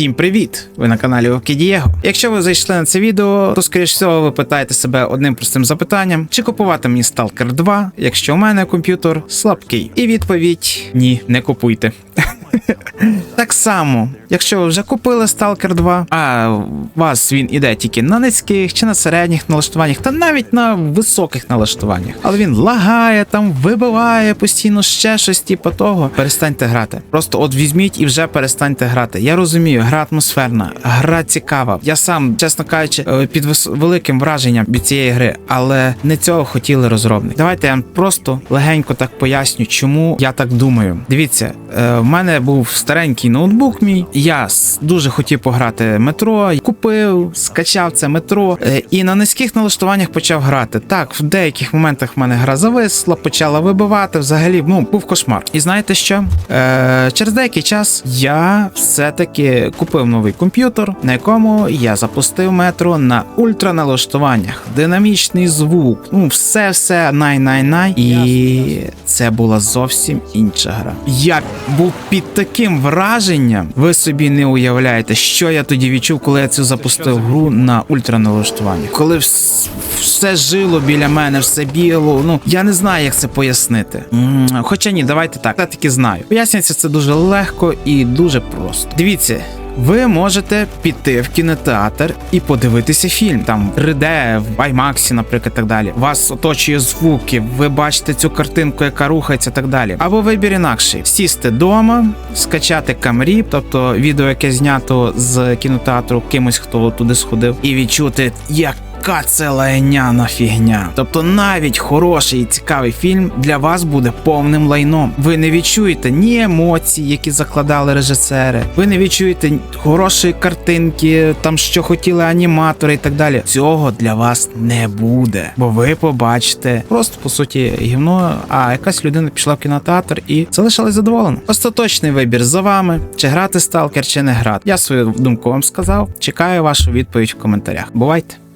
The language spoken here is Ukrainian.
Всім привіт! Ви на каналі Окідієго. Якщо ви зайшли на це відео, то скоріш всього ви питаєте себе одним простим запитанням: чи купувати мені Stalker 2, якщо у мене комп'ютер слабкий? І відповідь: ні, не купуйте. Так само, якщо ви вже купили Stalker 2, а вас він іде тільки на низьких чи на середніх налаштуваннях, та навіть на високих налаштуваннях, але він лагає, там вибиває постійно ще щось, типу того. Перестаньте грати. Просто от візьміть і вже перестаньте грати. Я розумію, гра атмосферна, гра цікава. Я сам, чесно кажучи, е, під великим враженням від цієї гри, але не цього хотіли розробники. Давайте я вам просто легенько так поясню, чому я так думаю. Дивіться, е, в мене був старенький ноутбук мій. Я дуже хотів пограти метро, купив, скачав це метро е, і на низьких налаштуваннях почав грати. Так, в деяких моментах в мене гра зависла, почала вибивати. Взагалі, ну був кошмар. І знаєте що? Е, через деякий час я все-таки купив новий комп'ютер, на якому я запустив метро на ультраналаштуваннях, динамічний звук, ну все, все най-най-най. І це була зовсім інша гра. Я був під таким враженням. Ви собі не уявляєте, що я тоді відчув, коли я цю запустив гру на ультраналаштування. Коли все жило біля мене, все біло. Ну я не знаю, як це пояснити. Хоча ні, давайте так. Я таки знаю. Пояснюється це дуже легко і дуже просто. Дивіться. Ви можете піти в кінотеатр і подивитися фільм там в 3D, в IMAX, наприклад, так далі. Вас оточує звуки, ви бачите цю картинку, яка рухається, так далі. Або вибір інакший: сісти вдома, скачати камрі, тобто відео, яке знято з кінотеатру кимось, хто туди сходив, і відчути, як. Яка це лайняна фігня. Тобто навіть хороший і цікавий фільм для вас буде повним лайном. Ви не відчуєте ні емоцій, які закладали режисери. Ви не відчуєте хорошої картинки, там що хотіли аніматори і так далі. Цього для вас не буде, бо ви побачите просто по суті гівно. А якась людина пішла в кінотеатр і залишилась задоволена. Остаточний вибір за вами: чи грати сталкер, чи не грати. Я свою думку вам сказав. Чекаю вашу відповідь в коментарях. Бувайте!